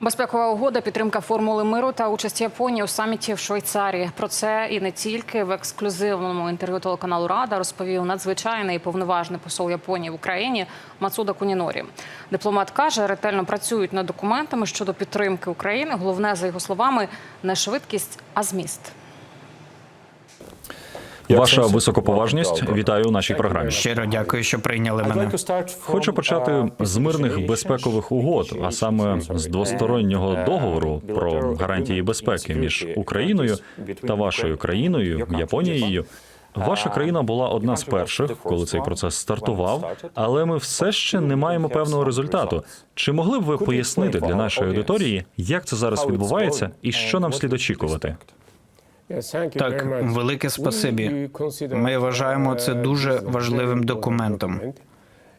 Безпекова угода, підтримка формули миру та участь Японії у саміті в Швейцарії. Про це і не тільки в ексклюзивному інтерв'ю телеканалу Рада розповів надзвичайний і повноважний посол Японії в Україні Мацуда Кунінорі. Дипломат каже, ретельно працюють над документами щодо підтримки України. Головне за його словами не швидкість, а зміст. Ваша високоповажність, вітаю у нашій програмі. Щиро дякую, що прийняли мене. Хочу почати з мирних безпекових угод, а саме з двостороннього договору про гарантії безпеки між Україною та вашою країною Японією. Ваша країна була одна з перших, коли цей процес стартував, але ми все ще не маємо певного результату. Чи могли б ви пояснити для нашої аудиторії, як це зараз відбувається, і що нам слід очікувати? Так, велике спасибі. Ми вважаємо це дуже важливим документом.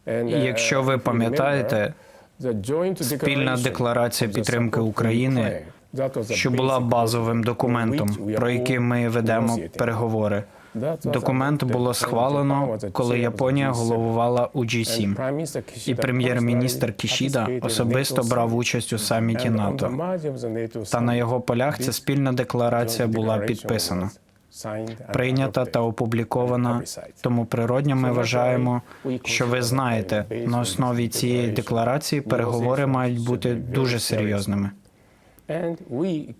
І Якщо ви пам'ятаєте, спільна декларація підтримки України, що була базовим документом, про який ми ведемо переговори. Документ було схвалено, коли Японія головувала у G7. І прем'єр-міністр Кішіда особисто брав участь у саміті НАТО. Та на його полях ця спільна декларація була підписана, прийнята та опублікована. Тому природньо ми вважаємо, що ви знаєте, на основі цієї декларації переговори мають бути дуже серйозними.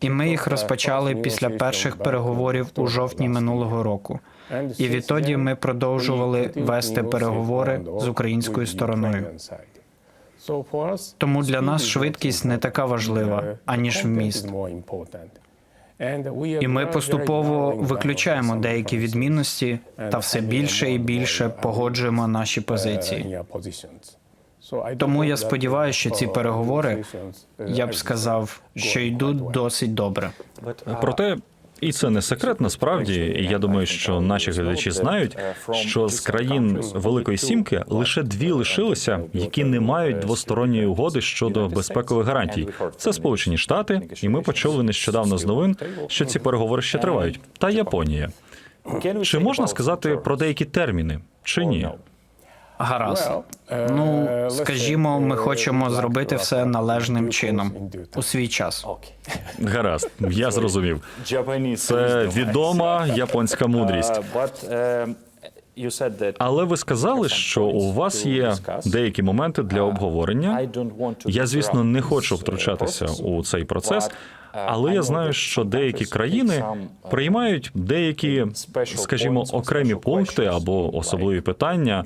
І ми їх розпочали після перших переговорів у жовтні минулого року. І відтоді ми продовжували вести переговори з українською стороною. Тому для нас швидкість не така важлива, аніж вміст. І ми поступово виключаємо деякі відмінності та все більше і більше погоджуємо наші позиції. Тому я сподіваюся, що ці переговори, я б сказав, що йдуть досить добре. Проте, і це не секрет насправді. і Я думаю, що наші глядачі знають, що з країн Великої Сімки лише дві лишилися, які не мають двосторонньої угоди щодо безпекових гарантій. Це Сполучені Штати, і ми почули нещодавно з новин, що ці переговори ще тривають. Та Японія. Чи можна сказати про деякі терміни, чи ні? Гаразд. Ну, скажімо, ми хочемо зробити все належним чином у свій час. Гаразд, я зрозумів. Це відома японська мудрість. Але ви сказали, що у вас є деякі моменти для обговорення. Я, звісно, не хочу втручатися у цей процес, але я знаю, що деякі країни приймають деякі, скажімо, окремі пункти або особливі питання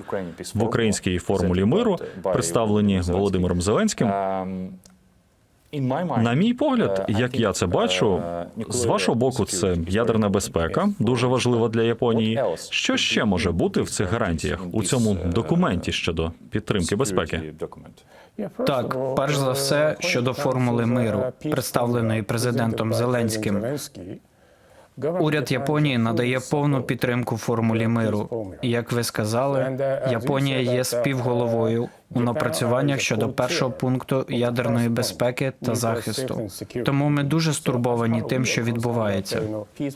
в українській формулі миру, представлені Володимиром Зеленським. На мій погляд, як я це бачу, з вашого боку, це ядерна безпека, дуже важлива для Японії. Що ще може бути в цих гарантіях у цьому документі щодо підтримки безпеки? Так, перш за все, щодо формули миру, представленої президентом Зеленським. Уряд Японії надає повну підтримку формулі миру. І як ви сказали, Японія є співголовою у напрацюваннях щодо першого пункту ядерної безпеки та захисту. Тому ми дуже стурбовані тим, що відбувається.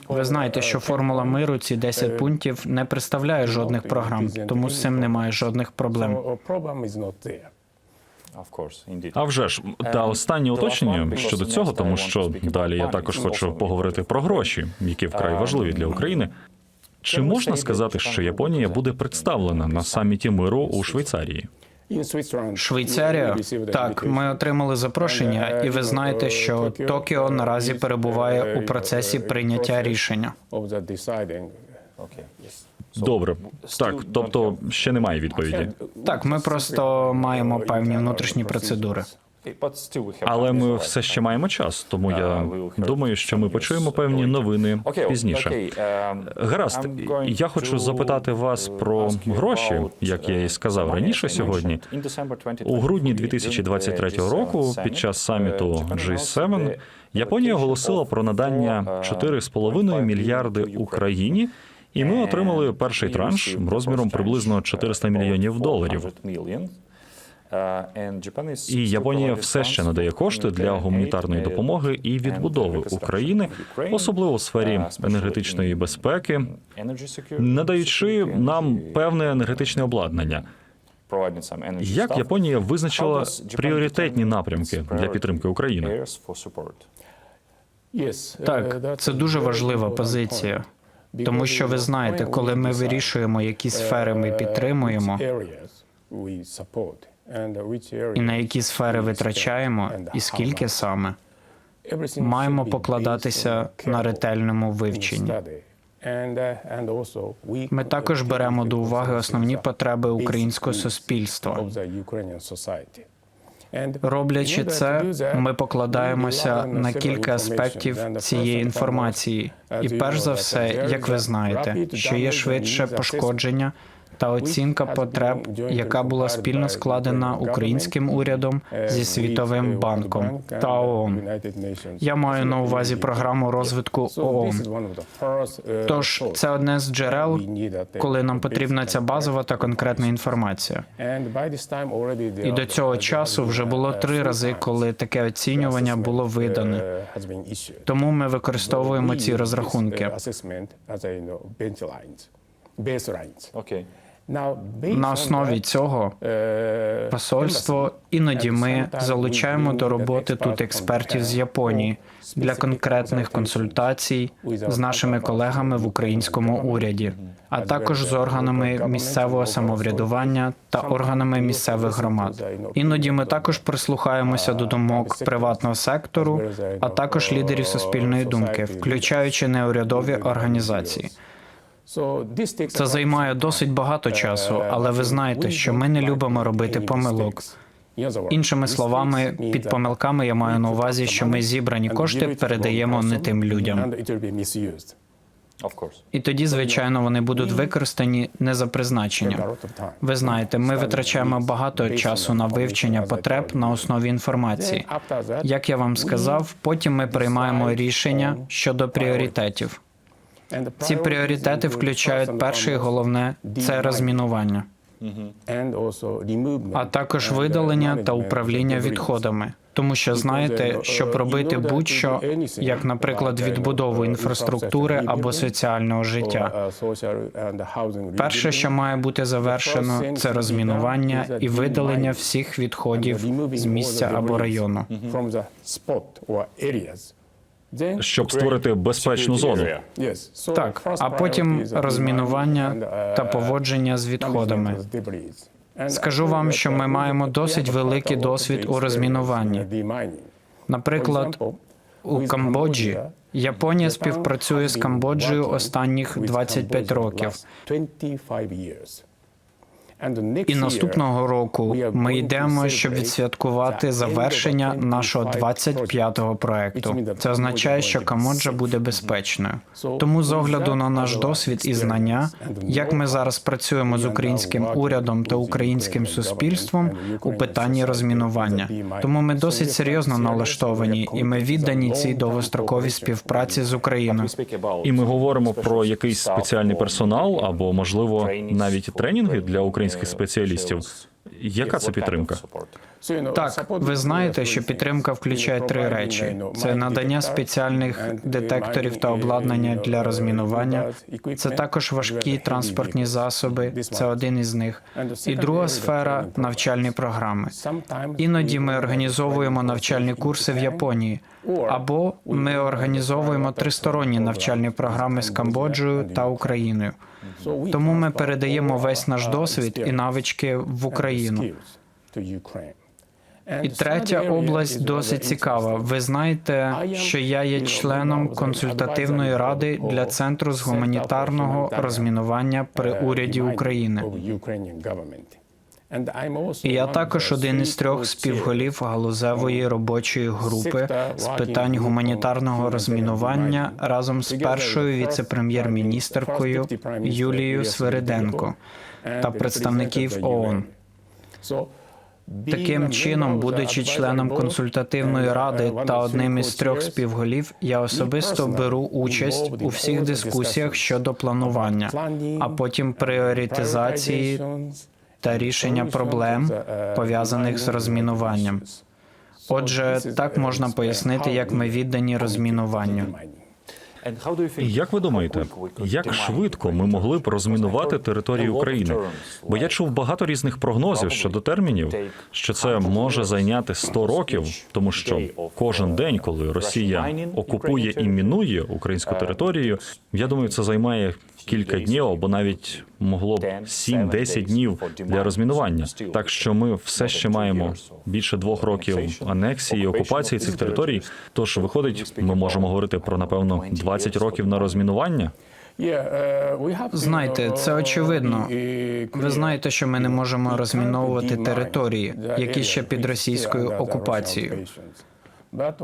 Ви знаєте, що формула миру ці 10 пунктів не представляє жодних програм, тому з цим немає жодних проблем. А вже ж та останнє уточнення щодо цього, тому що далі я також хочу поговорити про гроші, які вкрай важливі для України. Чи можна сказати, що Японія буде представлена на саміті миру у Швейцарії? Швейцарія? Так, ми отримали запрошення, і ви знаєте, що Токіо наразі перебуває у процесі прийняття рішення. Добре, так, тобто ще немає відповіді. Так, ми просто маємо певні внутрішні процедури. Але ми все ще маємо час, тому я думаю, що ми почуємо певні новини пізніше. Гаразд, я хочу запитати вас про гроші, як я і сказав раніше сьогодні. У грудні 2023 року, під час саміту G7, Японія оголосила про надання 4,5 мільярди Україні. І ми отримали перший транш розміром приблизно 400 мільйонів доларів. І Японія все ще надає кошти для гуманітарної допомоги і відбудови України, особливо у сфері енергетичної безпеки, надаючи нам певне енергетичне обладнання. Як Японія визначила пріоритетні напрямки для підтримки України? Так, це дуже важлива позиція. Тому що ви знаєте, коли ми вирішуємо, які сфери ми підтримуємо, і на які сфери витрачаємо, і скільки саме, маємо покладатися на ретельному вивченні. Ми також беремо до уваги основні потреби українського суспільства. Роблячи це, ми покладаємося на кілька аспектів цієї інформації. І перш за все, як ви знаєте, що є швидше пошкодження та оцінка потреб, яка була спільно складена українським урядом зі світовим банком та ООН. Я маю на увазі програму розвитку ООН. Тож це одне з джерел, коли нам потрібна ця базова та конкретна інформація. І до цього часу вже було три рази, коли таке оцінювання було видане. Тому ми використовуємо ці розрахунки. На основі цього посольство іноді ми залучаємо до роботи тут експертів з Японії для конкретних консультацій з нашими колегами в українському уряді, а також з органами місцевого самоврядування та органами місцевих громад. Іноді ми також прислухаємося до думок приватного сектору, а також лідерів суспільної думки, включаючи неурядові організації. Це займає досить багато часу, але ви знаєте, що ми не любимо робити помилок. Іншими словами, під помилками я маю на увазі, що ми зібрані кошти передаємо не тим людям. І тоді, звичайно, вони будуть використані не за призначенням. Ви знаєте, ми витрачаємо багато часу на вивчення потреб на основі інформації. Як я вам сказав, потім ми приймаємо рішення щодо пріоритетів. Ці пріоритети включають перше і головне це розмінування, а також видалення та управління відходами. Тому що знаєте, щоб робити будь-що, як, наприклад, відбудову інфраструктури або соціального життя. Перше, що має бути завершено, це розмінування і видалення всіх відходів з місця або району. Щоб створити безпечну зону. Так, а потім розмінування та поводження з відходами. Скажу вам, що ми маємо досить великий досвід у розмінуванні. Наприклад, у Камбоджі Японія співпрацює з Камбоджею останніх 25 років. І наступного року ми йдемо, щоб відсвяткувати завершення нашого 25-го проекту. Це означає, що Камоджа буде безпечною. Тому з огляду на наш досвід і знання, як ми зараз працюємо з українським урядом та українським суспільством у питанні розмінування. Тому ми досить серйозно налаштовані, і ми віддані цій довгостроковій співпраці з Україною. І ми говоримо про якийсь спеціальний персонал або, можливо, навіть тренінги для українських спеціалістів. Яка це підтримка? Так, ви знаєте, що підтримка включає три речі: це надання спеціальних детекторів та обладнання для розмінування. Це також важкі транспортні засоби. Це один із них. І друга сфера навчальні програми. Іноді ми організовуємо навчальні курси в Японії, або ми організовуємо тристоронні навчальні програми з Камбоджею та Україною. Тому ми передаємо весь наш досвід і навички в Україну. І третя область досить цікава. Ви знаєте, що я є членом консультативної ради для центру з гуманітарного розмінування при уряді України. І я також один із трьох співголів галузевої робочої групи з питань гуманітарного розмінування разом з першою віце-прем'єр-міністеркою Юлією Свириденко та представників ООН. Таким чином, будучи членом консультативної ради та одним із трьох співголів, я особисто беру участь у всіх дискусіях щодо планування, а потім пріоритизації та рішення проблем пов'язаних з розмінуванням. Отже, так можна пояснити, як ми віддані розмінуванню. Як ви думаєте, як швидко ми могли б розмінувати територію України? Бо я чув багато різних прогнозів щодо термінів, що це може зайняти 100 років, тому що кожен день, коли Росія окупує і мінує українську територію, я думаю, це займає кілька днів або навіть могло б 7-10 днів для розмінування. Так що ми все ще маємо більше двох років анексії і окупації цих територій. Тож виходить, ми можемо говорити про напевно 20 років на розмінування. Знаєте, це очевидно. Ви знаєте, що ми не можемо розміновувати території, які ще під російською окупацією.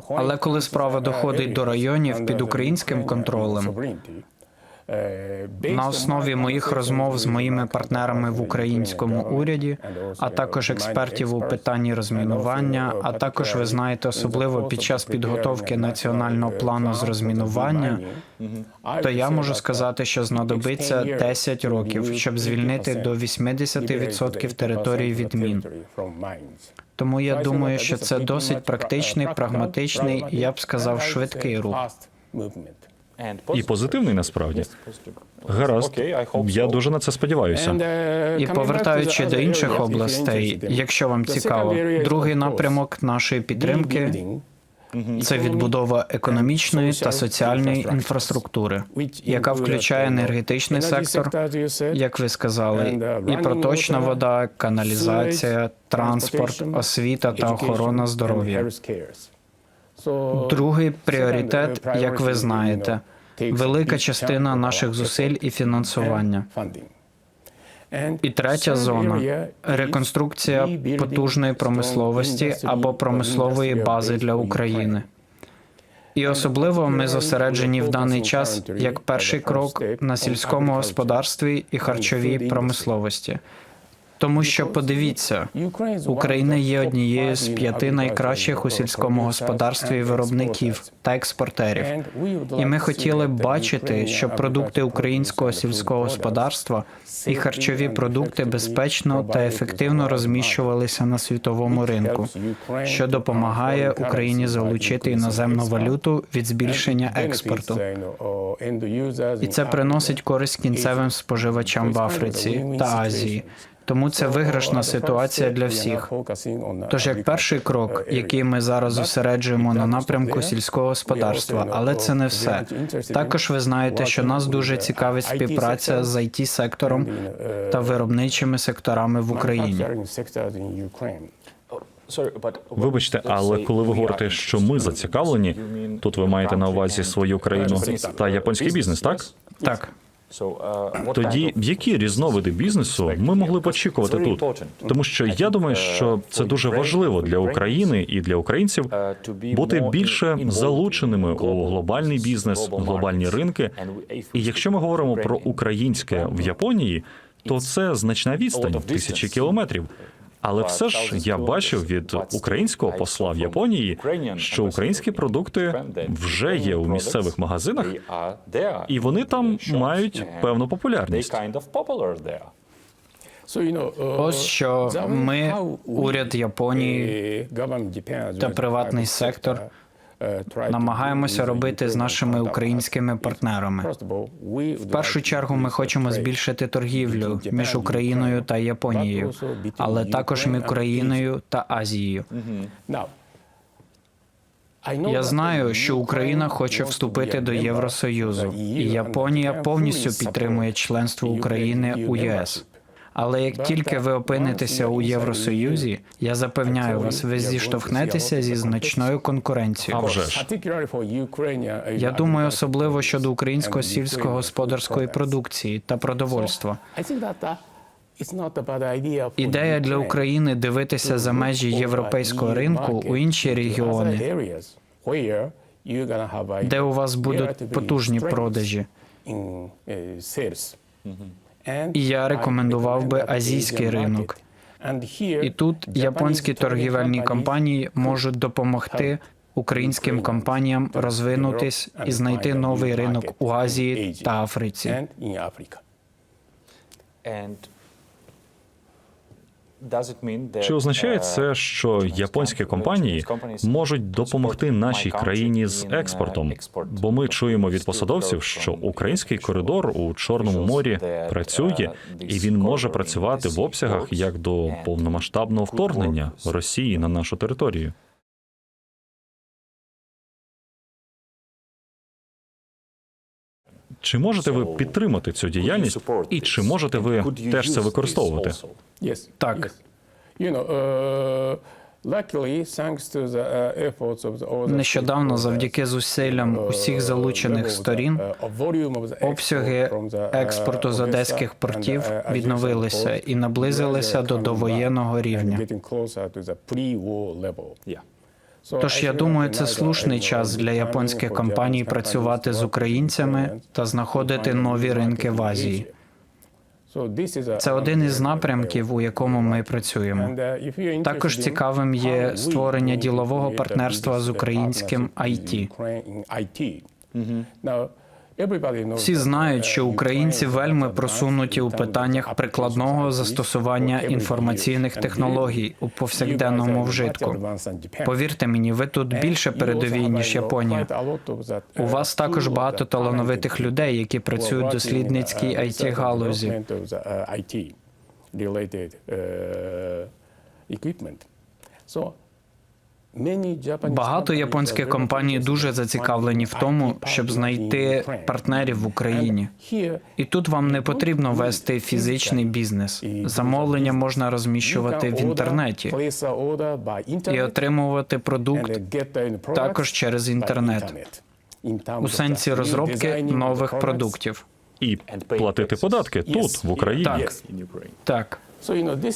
Але коли справа доходить до районів під українським контролем, на основі моїх розмов з моїми партнерами в українському уряді, а також експертів у питанні розмінування, а також ви знаєте, особливо під час підготовки національного плану з розмінування, то я можу сказати, що знадобиться 10 років, щоб звільнити до 80% території від мін. Тому я думаю, що це досить практичний, прагматичний, я б сказав, швидкий рух. І позитивний насправді. Гаразд, я дуже на це сподіваюся. І повертаючи до інших областей, якщо вам цікаво, другий напрямок нашої підтримки це відбудова економічної та соціальної інфраструктури, яка включає енергетичний сектор, як ви сказали, і проточна вода, каналізація, транспорт, освіта та охорона здоров'я. Другий пріоритет, як ви знаєте, велика частина наших зусиль і фінансування. І третя зона реконструкція потужної промисловості або промислової бази для України. І особливо ми зосереджені в даний час як перший крок на сільському господарстві і харчовій промисловості. Тому що подивіться, Україна є однією з п'яти найкращих у сільському господарстві виробників та експортерів. І ми хотіли б бачити, щоб продукти українського сільського господарства і харчові продукти безпечно та ефективно розміщувалися на світовому ринку, що допомагає Україні залучити іноземну валюту від збільшення експорту. І це приносить користь кінцевим споживачам в Африці та Азії. Тому це виграшна ситуація для всіх. Тож як перший крок, який ми зараз зосереджуємо на напрямку сільського господарства, але це не все. Також ви знаєте, що нас дуже цікавить співпраця з it сектором та виробничими секторами в Україні. Вибачте, але коли ви говорите, що ми зацікавлені, тут ви маєте на увазі свою країну та японський бізнес, так? Так. Тоді які різновиди бізнесу ми могли б очікувати тут? Тому що я думаю, що це дуже важливо для України і для українців бути більше залученими у глобальний бізнес, глобальні ринки. І якщо ми говоримо про українське в Японії, то це значна відстань тисячі кілометрів. Але все ж я бачив від українського посла в Японії, що українські продукти вже є у місцевих магазинах, і вони там мають певну популярність. Ось що ми, уряд Японії та приватний сектор намагаємося робити з нашими українськими партнерами. В першу чергу ми хочемо збільшити торгівлю між Україною та Японією, але також між Україною та Азією. Я знаю, що Україна хоче вступити до Євросоюзу, і Японія повністю підтримує членство України у ЄС. Але як тільки ви опинитеся у Євросоюзі, я запевняю вас, ви зіштовхнетеся зі значною конкуренцією. А вже ж. Я думаю, особливо щодо українського сільськогосподарської продукції та продовольства. Ідея для України дивитися за межі європейського ринку у інші регіони, де у вас будуть потужні продажі. І я рекомендував би азійський ринок. І тут японські торгівельні компанії можуть допомогти українським компаніям розвинутись і знайти новий ринок у Азії та Африці. Чи означає це, що японські компанії можуть допомогти нашій країні з експортом? Бо ми чуємо від посадовців, що український коридор у Чорному морі працює, і він може працювати в обсягах як до повномасштабного вторгнення Росії на нашу територію. Чи можете ви підтримати цю діяльність, і чи можете ви теж це використовувати? Так. Uh, uh, Нещодавно, завдяки зусиллям uh, усіх залучених сторін, обсяги експорту з одеських портів відновилися і наблизилися до довоєнного рівня. Тож я думаю, це слушний час для японських компаній працювати з українцями та знаходити нові ринки в Азії. Це один із напрямків, у якому ми працюємо. Також цікавим є створення ділового партнерства з українським IT. Всі знають, uh, що українці вельми просунуті у питаннях прикладного застосування інформаційних технологій у повсякденному вжитку. Повірте мені, ви тут більше передові ніж Японія. У uh, вас також багато талановитих людей, які працюють в дослідницькій uh, it галузі. uh, uh, equipment. So, Багато японських компаній дуже зацікавлені в тому, щоб знайти партнерів в Україні. І тут вам не потрібно вести фізичний бізнес. Замовлення можна розміщувати в інтернеті і отримувати продукт також через інтернет у сенсі розробки нових продуктів. І платити податки тут, в Україні. Так. Так.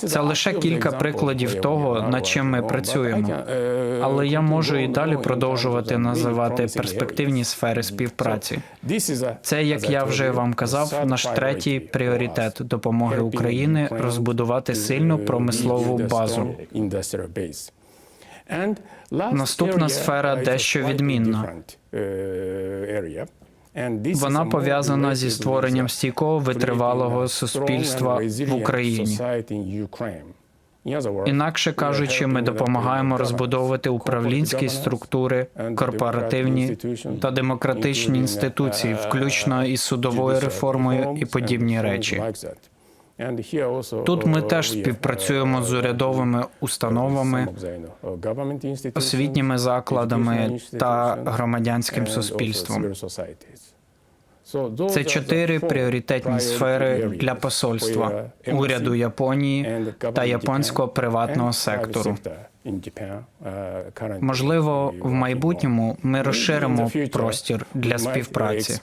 Це лише кілька прикладів того, над чим ми працюємо. Але я можу і далі продовжувати називати перспективні сфери співпраці. Це, як я вже вам казав, наш третій пріоритет допомоги України розбудувати сильну промислову базу. Наступна сфера дещо відмінна. Вона пов'язана зі створенням стійкого витривалого суспільства в Україні. Інакше кажучи, ми допомагаємо розбудовувати управлінські структури, корпоративні та демократичні інституції, включно із судовою реформою і подібні речі. Тут ми теж співпрацюємо з урядовими установами, освітніми закладами та громадянським суспільством. Це чотири пріоритетні сфери для посольства, уряду Японії та японського приватного сектору. Можливо, в майбутньому ми розширимо простір для співпраці.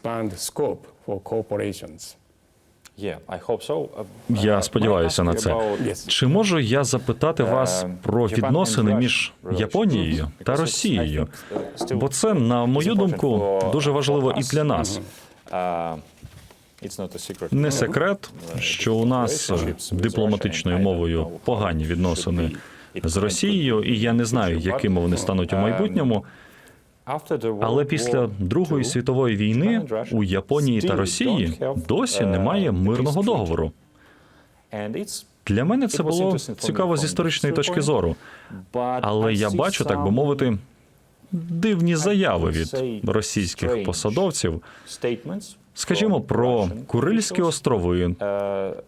Я сподіваюся на це. Чи можу я запитати вас про відносини між Японією та Росією? Бо це, на мою думку, дуже важливо і для нас. Не секрет, що у нас дипломатичною мовою погані відносини з Росією, і я не знаю, якими вони стануть у майбутньому. Але після Другої світової війни у Японії та Росії досі немає мирного договору. Для мене це було цікаво з історичної точки зору. Але я бачу, так би мовити, дивні заяви від російських посадовців, скажімо, про Курильські острови,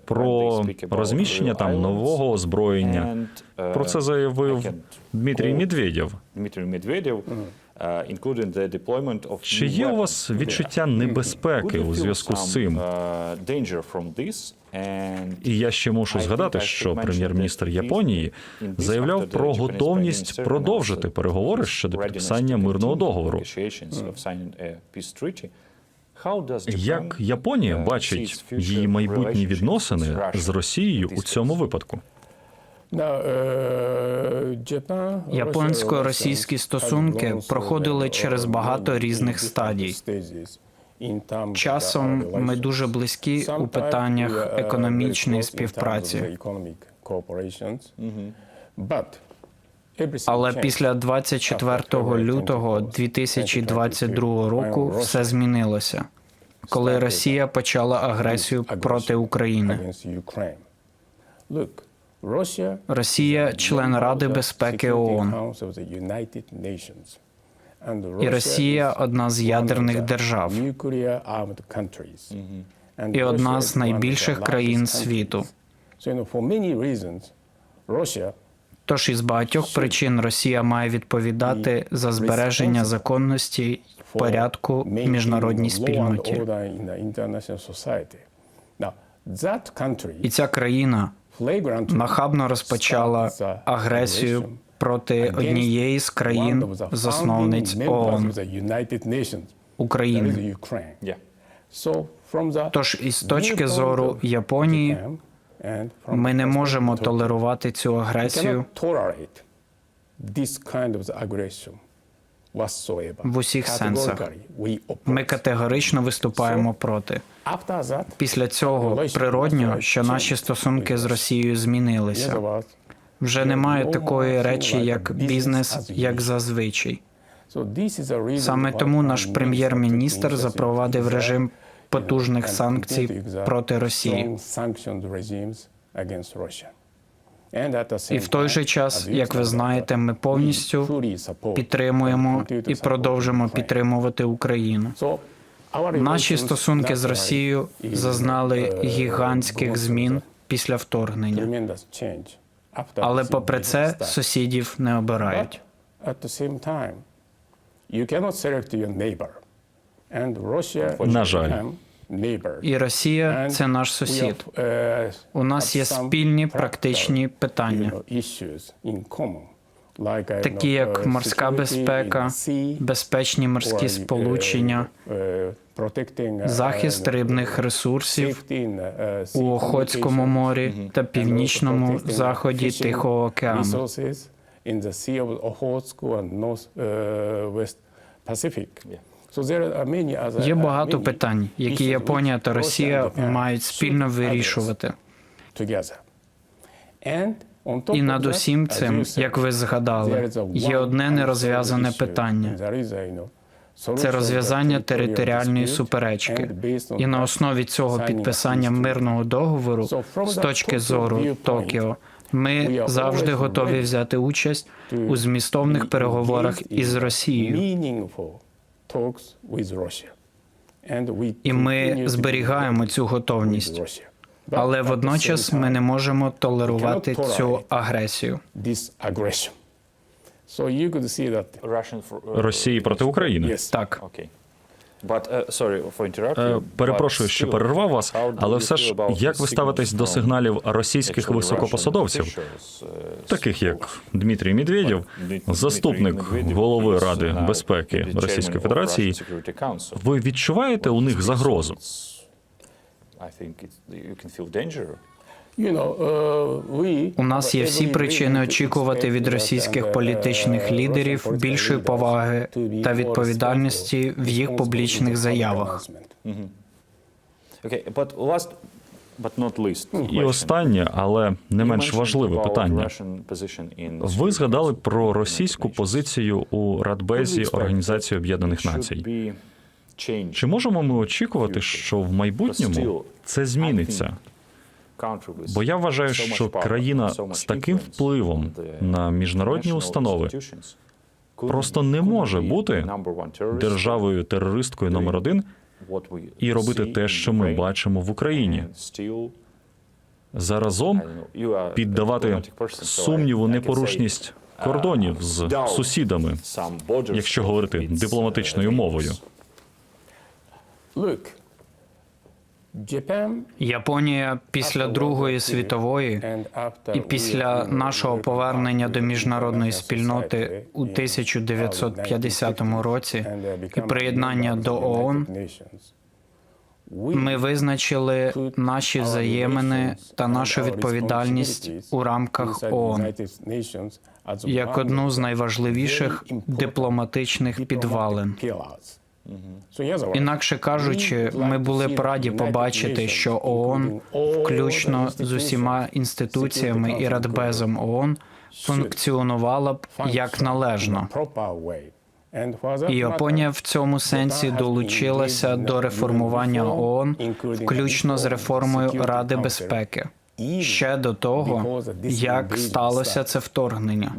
про розміщення там нового озброєння. Про це заявив Дмитрій Медведєв. Чи є у вас відчуття небезпеки у зв'язку з цим? І я ще мушу згадати, що прем'єр-міністр Японії заявляв про готовність продовжити переговори щодо підписання мирного договору. Як Японія бачить її майбутні відносини з Росією у цьому випадку? Японсько-російські стосунки проходили через багато різних стадій. Часом ми дуже близькі у питаннях економічної співпраці. Але після 24 лютого 2022 року все змінилося, коли Росія почала агресію проти України. Росія член Ради безпеки ООН. І Росія одна з ядерних держав і одна з найбільших країн світу. Тож із багатьох причин Росія має відповідати за збереження законності й порядку міжнародній спільноті. І ця країна нахабно розпочала агресію проти однієї з країн засновниць ООН. України. Тож із точки зору Японії ми не можемо толерувати цю агресію в усіх сенсах. Ми категорично виступаємо проти. Після цього природньо, що наші стосунки з Росією змінилися. Вже немає такої речі, як бізнес, як зазвичай. Саме тому наш прем'єр-міністр запровадив режим потужних санкцій проти Росії. І в той же час, як ви знаєте, ми повністю підтримуємо і продовжимо підтримувати Україну. Наші стосунки з Росією зазнали гігантських змін після вторгнення. Але попри це сусідів не обирають. На жаль. І Росія це наш сусід. У нас є спільні практичні питання, такі як морська безпека, безпечні морські сполучення, захист рибних ресурсів у Охотському морі та північному заході Тихого океану. Є багато питань, які Японія та Росія мають спільно вирішувати. І над усім цим, як ви згадали, є одне нерозв'язане питання. Це розв'язання територіальної суперечки. І на основі цього підписання мирного договору з точки зору Токіо. Ми завжди готові взяти участь у змістовних переговорах із Росією. І ми зберігаємо цю готовність. Але водночас ми не можемо толерувати цю агресію. Росії проти України. Так, Е, Перепрошую, що перервав вас, але все ж як ви ставитесь до сигналів російських високопосадовців, таких як Дмитрій Медведєв, заступник голови Ради безпеки Російської Федерації? Ви відчуваєте у них загрозу? У нас є всі причини очікувати від російських політичних лідерів більшої поваги та відповідальності в їх публічних заявах. І останнє, але не менш важливе питання. Ви згадали про російську позицію у Радбезі Організації Об'єднаних Націй. Чи можемо ми очікувати, що в майбутньому це зміниться? Бо я вважаю, що країна з таким впливом на міжнародні установи просто не може бути державою терористкою номер один і робити те, що ми бачимо в Україні. Заразом піддавати сумніву непорушність кордонів з сусідами, якщо говорити дипломатичною мовою. Японія після Другої світової і після нашого повернення до міжнародної спільноти у 1950 році і приєднання до ООН ми визначили наші взаємини та нашу відповідальність у рамках ООН як одну з найважливіших дипломатичних підвалин. Інакше кажучи, ми були б раді побачити, що ООН, включно з усіма інституціями і Радбезом ООН, функціонувала б як належно. І Японія в цьому сенсі долучилася до реформування ООН, включно з реформою Ради безпеки. ще до того, як сталося це вторгнення.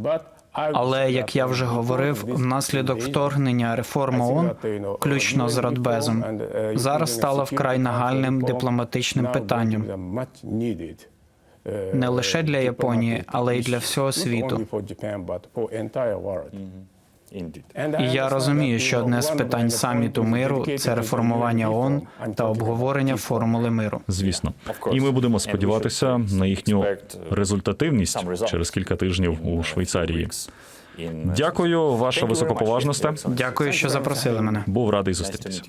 Але як я вже говорив, внаслідок вторгнення реформа ООН, включно з Радбезом, зараз стала вкрай нагальним дипломатичним питанням не лише для Японії, але й для всього світу. І я розумію, що одне з питань саміту миру це реформування ООН та обговорення формули миру. Звісно, і ми будемо сподіватися на їхню результативність через кілька тижнів у Швейцарії. Дякую, ваша високоповажносте. Дякую, що запросили мене. Був радий зустрітися.